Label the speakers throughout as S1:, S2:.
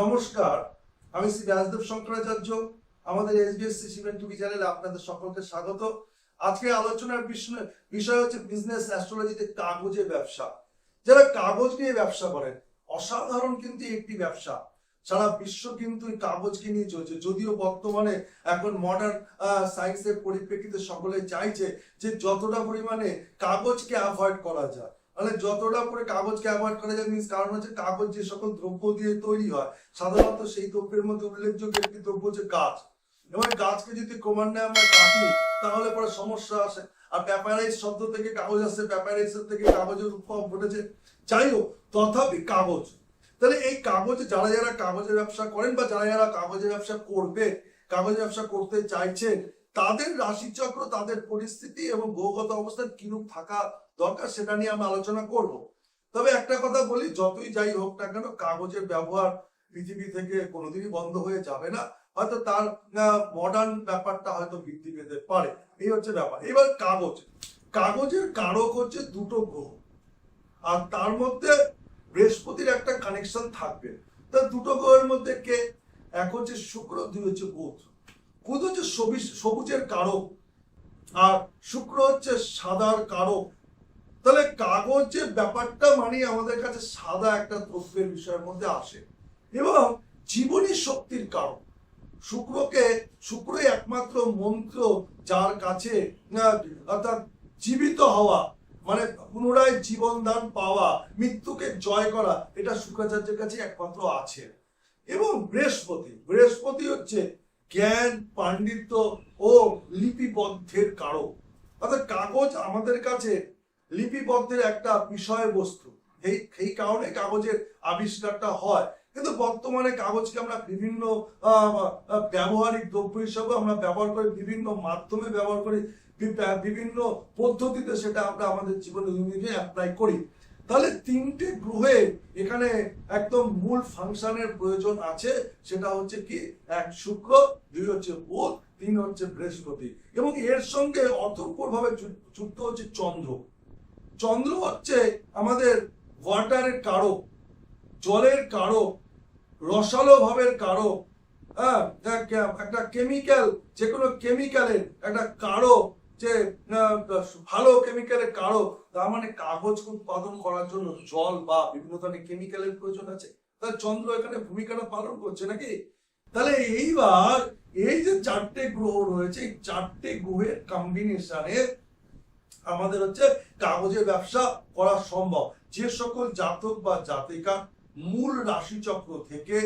S1: নমস্কার, আমি শ্রী রাজদেব শঙ্করাচার্য, আমাদের এসবিএসসি সিমেন্ট টুবি চ্যানেলে আপনাদের সকলকে স্বাগত। আজকে আলোচনার বিষয় হচ্ছে বিজনেস অ্যাস্ট্রোলজিতে কাগজে ব্যবসা। যারা কাগজ নিয়ে ব্যবসা করেন, অসাধারণ কিন্তু একটি ব্যবসা। সারা বিশ্ব কিন্তু এই কাগজকে নিয়ে চলছে। যদিও বর্তমানে এখন মডার্ন সায়েন্সের পরিপ্রেক্ষিতে সকলে চাইছে যে যতটা পরিমাণে কাগজকে অ্যাভয়েড করা যায়। মানে যতটা করে কাগজকে অ্যাভয়েড করা যায় মিনস কারণ হচ্ছে কাগজ যে সকল দ্রব্য দিয়ে তৈরি হয়, সাধারণত সেই দ্রব্যের মধ্যে উল্লেখযোগ্য একটি দ্রব্য হচ্ছে গাছ। এবং এই গাছকে যদি ক্রমান্বয়ে আমরা কাটি, তাহলে পরে সমস্যা আসে। আর প্যাপারাইজ শব্দ থেকে কাগজ আসছে প্যাপারাইজের থেকে কাগজের উদ্ভব ঘটেছে। যাই হোক, তথাপি কাগজ। তাহলে এই কাগজে, যারা যারা কাগজের ব্যবসা করেন বা যারা যারা কাগজের ব্যবসা করবে, কাগজের ব্যবসা করতে চাইছেন, তাদের রাশিচক্র, তাদের পরিস্থিতি এবং গ্রহগত অবস্থান কিরূপ থাকা দরকার সেটা নিয়ে আমরা আলোচনা করব। তবে একটা কথা বলি, যতই যাই হোক না কেন, কাগজের ব্যবহার পৃথিবী থেকে কোনোদিনই বন্ধ হয়ে যাবে না। হয়তো তার মডার্ন ব্যাপারটা হয়তো বৃদ্ধি পেতে পারে। এই হচ্ছে ব্যাপার। এবার কাগজ। কাগজের কারক হচ্ছে দুটো গ্রহ। আর তার মধ্যে বৃহস্পতির একটা কানেকশন থাকবে। তা দুটো গ্রহের মধ্যে কে? এক হচ্ছে শুক্র, দুই হচ্ছে বুধ। বুধ হচ্ছে সবুজের কারক। আর শুক্র হচ্ছে সাদার কারক। তাহলে কাগজের ব্যাপারটা মানে আমাদের কাছে সাদা একটা দ্রব্যের বিষয়ের মধ্যে আসে। এবং জীবনী শক্তির কারণ। শুক্রকে, শুক্রই একমাত্র মন্ত্র যার কাছে অর্থাৎ জীবিত হওয়া মানে পুনরায় জীবন দান পাওয়া, মৃত্যুকে জয় করা, এটা শুক্রাচার্যের কাছে একমাত্র আছে। এবং বৃহস্পতি বৃহস্পতি হচ্ছে জ্ঞান, পাণ্ডিত্য ও লিপিবদ্ধের কারক। অর্থাৎ কাগজ আমাদের কাছে লিপিবদ্ধের একটা বিষয়বস্তু। এই এই কারণে কাগজের আবিষ্কারটা হয়। কিন্তু বর্তমানে কাগজকে আমরা বিভিন্ন ব্যবহারিক দ্রব্য হিসাবে আমরা ব্যবহার করি, বিভিন্ন মাধ্যমে ব্যবহার করি বিভিন্ন পদ্ধতিতে সেটা আমরা আমাদের জীবনে অ্যাপ্লাই করি। তাহলে তিনটে গ্রহে এখানে একদম মূল ফাংশনের প্রয়োজন আছে। সেটা হচ্ছে কি, এক শুক্র, দুই হচ্ছে বুধ, তিন হচ্ছে বৃহস্পতি। এবং এর সঙ্গে অর্থপূর্ণভাবে যুক্ত হচ্ছে চন্দ্র। চন্দ্র হচ্ছে আমাদের ওয়াটারের কারক জলের কারক রসালো ভাবের কারক হ্যাঁ একটা কেমিক্যাল যে কোনো কেমিক্যালের একটা কারক যে ভালো কেমিক্যালের কারক তার মানে কাগজ উৎপাদন করার জন্য জল বা বিভিন্ন ধরনের কেমিক্যালের প্রয়োজন আছে। তাহলে চন্দ্র এখানে ভূমিকাটা পালন করছে নাকি? তাহলে এইবার এই যে চারটে গ্রহ রয়েছে, এই চারটে গ্রহের কম্বিনেশনে আমাদের হচ্ছে কাগজের ব্যবসা করা সম্ভব। যে সকল জাতক বা জাতিকা মূল রাশিচক্র থেকে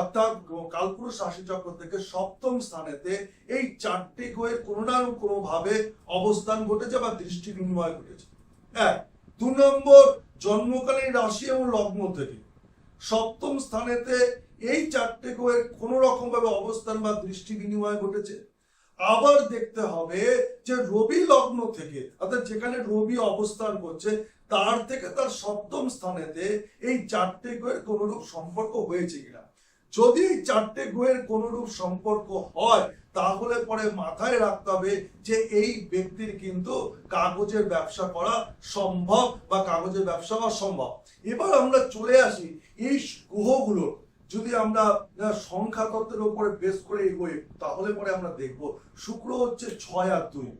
S1: অর্থাৎ কালপুরুষ রাশিচক্র থেকে সপ্তম স্থানেতে এই চারটি গ্রহের কোনো না কোনো ভাবে অবস্থান ঘটেছে বা দৃষ্টি বিনিময় ঘটেছে। এক, দু নম্বর, জন্মকালীন রাশি এবং লগ্ন থেকে। সপ্তম স্থানেতে এই চারটে গ্রহের কোনো রকম ভাবে অবস্থান বা দৃষ্টি বিনিময় ঘটেছে। আবার দেখতে হবে যে রবি লগ্ন থেকে, অর্থাৎ যেখানে রবি অবস্থান করছে, তার থেকে তার সপ্তম স্থানেতে এই চারটে গ্রহের কোনরূপ সম্পর্ক হয়েছে কিনা। যদি এই চারটে গ্রহের কোনরূপ সম্পর্ক হয়, তাহলে পরে মাথায় রাখতে হবে যে এই ব্যক্তির কিন্তু কাগজের ব্যবসা করা সম্ভব বা কাগজের ব্যবসা হওয়া সম্ভব এবার আমরা চলে আসি এই গ্রহগুলো যদি আমরা সংখ্যা তত্ত্বের উপরে বেস করে এগোই, তাহলে পরে আমরা দেখব শুক্র হচ্ছে ছয় আর দুই।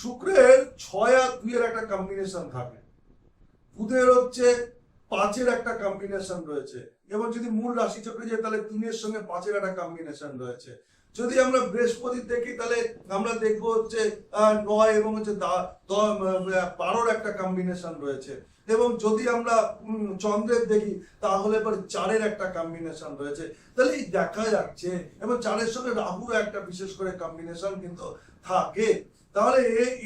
S1: শুক্রের ছয় আর দুইয়ের একটা কম্বিনেশন থাকে। বুধের হচ্ছে পাঁচের একটা কম্বিনেশন রয়েছে। এবং যদি মূল রাশি চক্রে যাই, তাহলে তিনের সঙ্গে পাঁচের একটা কম্বিনেশন রয়েছে। যদি আমরা বৃহস্পতি দেখি, তাহলে আমরা দেখব হচ্ছে নয় এবং হচ্ছে বারোর একটা কম্বিনেশন রয়েছে। এবং যদি আমরা চন্দ্রের দেখি, তাহলে এবার চারের একটা কম্বিনেশন রয়েছে। তাহলে দেখা যাচ্ছে এবং চারের সঙ্গে রাহুর একটা বিশেষ করে কম্বিনেশন কিন্তু থাকে। তাহলে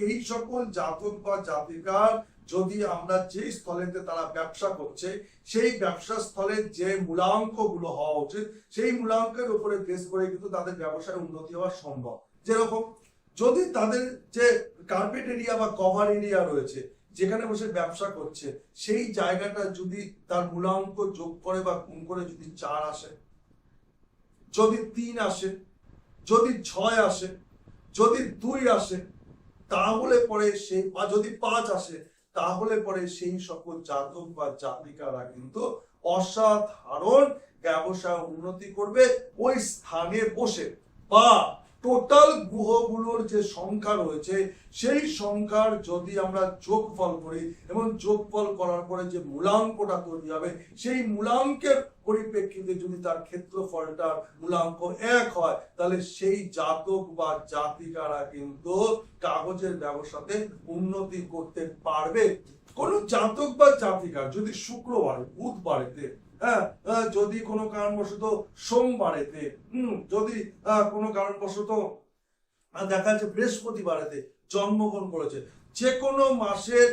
S1: এই সকল জাতক বা জাতিকার যদি আমরা যে স্থলেতে তারা ব্যবসা করছে, সেই ব্যবসা স্থলের যে মূলাঙ্কগুলো হওয়া উচিত, সেই মূলাঙ্কের উপরে বেস করে কিন্তু তাদের ব্যবসায় উন্নতি হওয়া সম্ভব। যেরকম, যদি তাদের যে কার্পেট এরিয়া বা কভার এরিয়া রয়েছে যেখানে বসে ব্যবসা করছে, সেই জায়গাটা যদি তার মূলাঙ্ক যোগ করে বা গুণ করে যদি চার আসে, যদি তিন আসে, যদি ছয় আসে, যদি দুই আসে, তাহলে পরে সেই, বা যদি পাঁচ আসে, তাহলে পরে সেই সকল জাতক বা জাতিকারা কিন্তু অসাধারণ ব্যবসা উন্নতি করবে ওই স্থানে বসে বা টোটাল গ্রহগুলোর যে সংখ্যা রয়েছে, সেই সংখ্যার যদি আমরা যোগফল করি এবং যোগফল করার পরে যে মূলাঙ্কটা তৈরি হবে, সেই মূলাঙ্কের পরিপ্রেক্ষিতে যদি তার ক্ষেত্রফলটার মূলাঙ্ক এক হয়, তাহলে সেই জাতক বা জাতিকারা কিন্তু কাগজের ব্যবসাতে উন্নতি করতে পারবে। কোন জাতক বা জাতিকার যদি শুক্রবারে, বুধবারেতে হ্যাঁ যদি কোনো কারণবশত সোমবারেতে, হুম, যদি কোনো কারণবশত দেখা যাচ্ছে বৃহস্পতিবারেতে জন্মগ্রহণ করেছে যে কোনো মাসের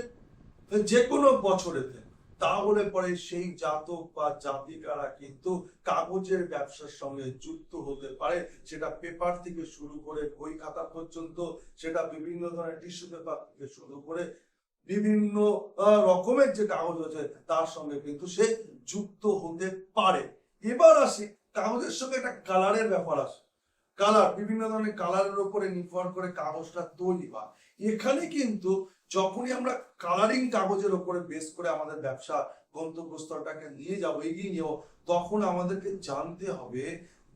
S1: যে কোনো বছরেতে, তাহলে পরে সেই জাতক বা জাতিকারা কিন্তু কাগজের ব্যবসার সঙ্গে যুক্ত হতে পারে। সেটা পেপার থেকে শুরু করে বই খাতা পর্যন্ত, সেটা বিভিন্ন ধরনের টিস্যু পেপার থেকে শুরু করে বিভিন্ন রকমের যে কাগজ আছে তার সঙ্গে কিন্তু সে যুক্ত হতে পারে। এবার আসি কাগজের সঙ্গে একটা কালারের ব্যাপার আছে। কালার বিভিন্ন ধরনের কালারের উপরে নির্ভর করে কাগজটা তৈরি হয়। এখানে কিন্তু যখনই আমরা কালারিং কাগজের উপরে বেস করে আমাদের ব্যবসা গন্তব্যস্থলটাকে নিয়ে যাব এগিয়ে নিয়ে যাব, তখন আমাদেরকে জানতে হবে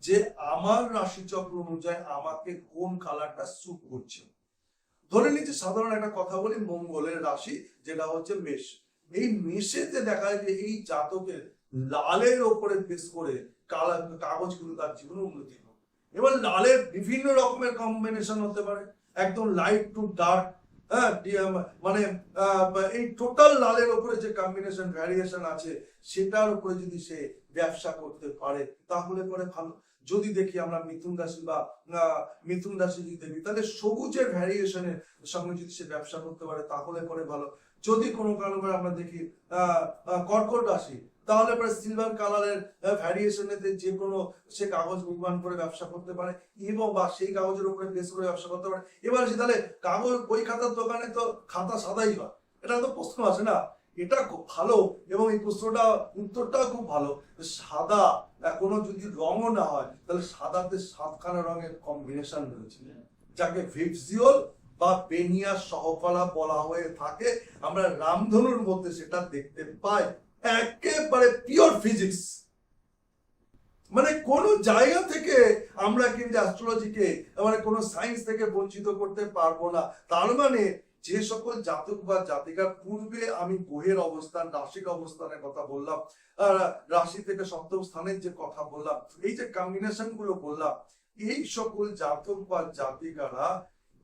S1: যে আমার রাশিচক্র অনুযায়ী আমাকে কোন কালারটা স্যুট করছে। ধরে নিচ্ছি সাধারণ একটা কথা বলি, মঙ্গলের রাশি, যেটা হচ্ছে মেষ। এই মেষেতে দেখা যায় যে এই জাতকের লালের ওপরে বেশ করে কালা কাগজ কিন্তু তার জীবনে উন্নতি হবে এবার লালের বিভিন্ন রকমের কম্বিনেশন হতে পারে। একদম লাইট টু ডার্ক মানে এই টোটাল লালের উপরে যে কম্বিনেশন ভ্যারিয়েশন আছে, সেটার উপরে যদি সে ব্যবসা করতে পারে, তাহলে পরে ভালো। যদি দেখি আমরা মিথুন রাশি বা মিথুন রাশি যদি দেখি, তাহলে সবুজের ভ্যারিয়েশনের সঙ্গে যদি সে ব্যবসা করতে পারে, তাহলে পরে ভালো। যদি কোনো কারণে আমরা দেখি কর্কট রাশি তাহলে পরে সিলভার কালারের ভ্যারিয়েশনেতে যে কোনো সে কাগজ নির্মাণ করে ব্যবসা করতে পারে এবং বা সেই কাগজের উপরে বেস করে ব্যবসা করতে পারে। এবার সে তাহলে কাগজ বই খাতার দোকানে তো খাতা সাদাই হয়। এটা তো প্রশ্ন আছে না? এটা খুব ভালো এবং এই প্রশ্নটা, উত্তরটাও খুব ভালো। সাদা কোনো যদি রঙও না হয়, তাহলে সাদাতে সাতখানা রঙের কম্বিনেশন রয়েছে। যাকে ভিপজিওল বা বেনিয়া সহকলা বলা হয়ে থাকে। আমরা রামধনুর মধ্যে সেটা দেখতে পাই। একেবারে পিওর ফিজিক্স মানে কোন জায়গা থেকে আমরা কিন্তু অ্যাস্ট্রোলজিকে মানে সায়েন্স থেকে বঞ্চিত করতে পারব না। তার মানে যে সকল জাতক বা জাতিকার পূর্বে আমি গ্রহের অবস্থান রাশিক অবস্থানের কথা বললাম রাশি থেকে সপ্তম স্থানের যে কথা বললাম, এই যে কম্বিনেশনগুলো বললাম, এই সকল জাতক বা জাতিকারা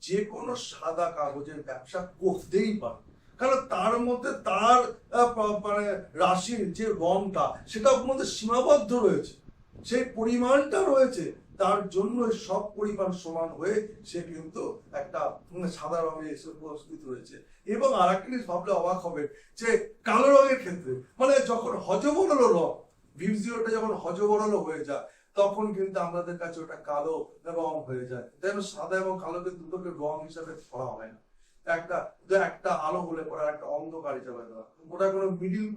S1: যে কোনো সাদা কাগজের ব্যবসা করতেই পারে। কারণ তার মধ্যে তার মানে রাশির যে রংটা, সেটা মধ্যে সীমাবদ্ধ রয়েছে। সেই পরিমাণটা রয়েছে, তার জন্য সব পরিমাণ সমান হয়ে সে কিন্তু একটা সাদা রঙে এসে উপস্থিত রয়েছে। এবং আর একটা জিনিস ভাবলে অবাক হবে যে কালো রঙের ক্ষেত্রে মানে যখন হজবরল রং ভিউজিওটা যখন হজবরল হয়ে যায়, তখন কিন্তু আমাদের কাছে ওটা কালো রং হয়ে যায়। তাই সাদা এবং কালোকে দুটোকে রং হিসাবে ধরা হয় না। একটা একটা আলো হলে পরে একটা অন্ধকার হিসাবে ধরা ওটা কোনো মিডিল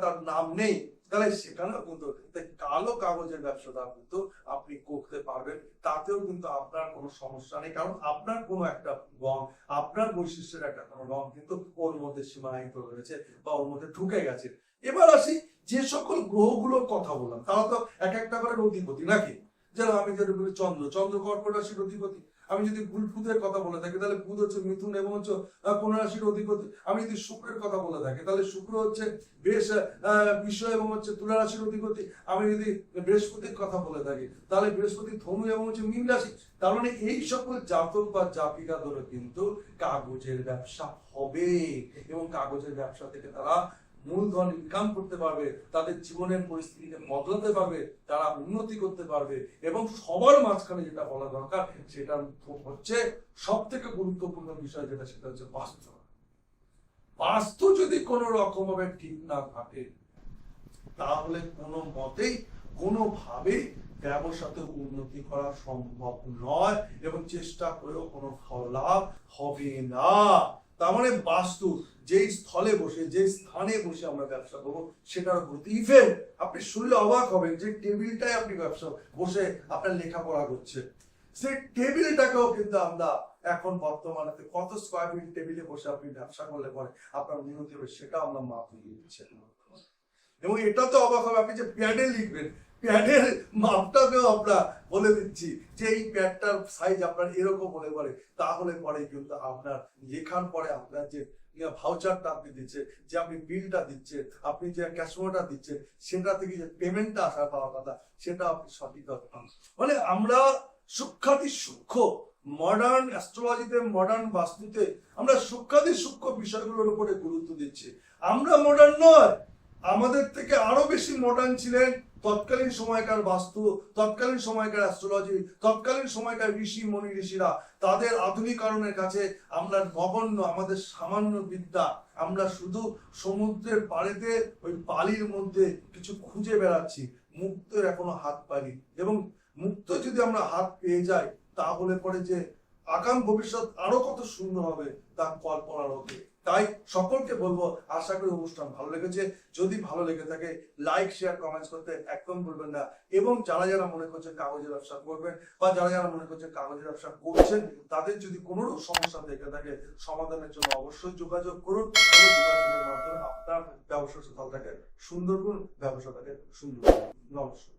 S1: তার নাম নেই। তাহলে সেখানেও কিন্তু কালো কাগজের ব্যবসাটা কিন্তু আপনি করতে পারবেন। তাতেও কিন্তু আপনার কোনো সমস্যা নেই। কারণ আপনার কোনো একটা রং, আপনার বৈশিষ্ট্যের একটা কোনো রং কিন্তু ওর মধ্যে সীমাহিত রয়েছে বা ওর মধ্যে ঢুকে গেছে। এবার আসি যে সকল গ্রহগুলোর কথা বললাম। তারা তো এক একটা করে অধিপতি নাকি? যেন আমি যেটা বলি চন্দ্র। চন্দ্র কর্কট রাশির অধিপতি আমি যদি বুধ বুধের কথা বলে থাকি তাহলে বুধ হচ্ছে মিথুন এবং হচ্ছে আহ, কোন রাশির অধিপতি। আমি যদি শুক্রের কথা বলে থাকি তাহলে শুক্র হচ্ছে বেশ বিষয় এবং হচ্ছে তুলা রাশির অধিপতি। আমি যদি বৃহস্পতির কথা বলে থাকি তাহলে বৃহস্পতি ধনু এবং হচ্ছে মীন রাশি। তার মানে এই সকল জাতক বা জাতিকা ধরে কিন্তু কাগজের ব্যবসা হবে এবং কাগজের ব্যবসা থেকে তারা মূলধন ইনকাম করতে পারবে, তাদের জীবনের পরিস্থিতিকে বদলাতে পারবে, তারা উন্নতি করতে পারবে এবং সবার মাঝখানে যেটা বলা দরকার সেটা হচ্ছে সব থেকে গুরুত্বপূর্ণ বিষয় যেটা, সেটা হচ্ছে বাস্তু। বাস্তু যদি কোনো রকম ভাবে ঠিক না থাকে, তাহলে কোনো মতেই কোনোভাবে ব্যবসাতে উন্নতি করা সম্ভব নয় এবং চেষ্টা করেও কোনো ফল লাভ হবে না। তার মানে বাস্তু যেই স্থলে বসে যে স্থানে বসে আমরা ব্যবসা করব, সেটার উপর ইভেন আপনি শুনলে অবাক হবেন যে টেবিলটাই আপনি ব্যবসা বসে আপনার লেখাপড়া করছে। সেই টেবিলটাকেও কিন্তু আমরা এখন বর্তমানে কত স্কোয়ার ফিট টেবিলে বসে আপনি ব্যবসা করলে পরে আপনার উন্নতি হবে সেটা আমরা মাপ দিয়ে দিচ্ছি এবং এটা তো অবাক হবে, আপনি যে প্যাডে লিখবেন, প্যাডের মাপটাকেও আমরা বলে দিচ্ছি যে এই প্যাডটার সাইজ আপনার এরকম হলে পরে, তাহলে পরে কিন্তু আপনার লেখার পরে আপনার যে ভাউচারটা আপনি দিচ্ছেন, যে আপনি বিলটা দিচ্ছেন, আপনি যে ক্যাশমোটা দিচ্ছেন, সেটা থেকে যে পেমেন্টটা আসা পাওয়ার কথা, সেটা আপনি সঠিক পান। মানে আমরা সূক্ষাতি সূক্ষ্ম মডার্ন অ্যাস্ট্রোলজিতে মডার্ন বাস্তুতে, আমরা সূক্ষাতি সূক্ষ্ম বিষয়গুলোর উপরে গুরুত্ব দিচ্ছি। আমরা মডার্ন নয়, আমাদের থেকে আরও বেশি মডার্ন ছিলেন তৎকালীন সময়কার বাস্তু, তৎকালীন সময়কার অ্যাস্ট্রোলজি তৎকালীন সময়কার ঋষি, মনি, ঋষিরা তাদের আধুনিকরণের কাছে আমরা নগণ্য, আমাদের সামান্য বিদ্যা। আমরা শুধু সমুদ্রের পাড়েতে, ওই বালির মধ্যে কিছু খুঁজে বেড়াচ্ছি, মুক্তের এখনও হাত পাইনি। এবং মুক্ত যদি আমরা হাত পেয়ে যাই, তাহলে পরে যে আগাম ভবিষ্যৎ আরও কত সুন্দর হবে, তা কল্পনার ওকে তাই সকলকে বলব, আশা করি অনুষ্ঠান ভালো লেগেছে। যদি ভালো লেগে থাকে লাইক শেয়ার কমেন্টস করতে একদম ভুলবেন না। এবং যারা যারা মনে করছেন কাগজের ব্যবসা করবেন বা যারা যারা মনে করছেন কাগজের ব্যবসা করছেন, তাদের যদি কোনো সমস্যা থেকে থাকে, সমাধানের জন্য অবশ্যই যোগাযোগ করুন যোগাযোগের মাধ্যমে আপনার ব্যবসা সফলতাকে সুন্দর করুন ব্যবসাটাকে সুন্দর নমস্কার।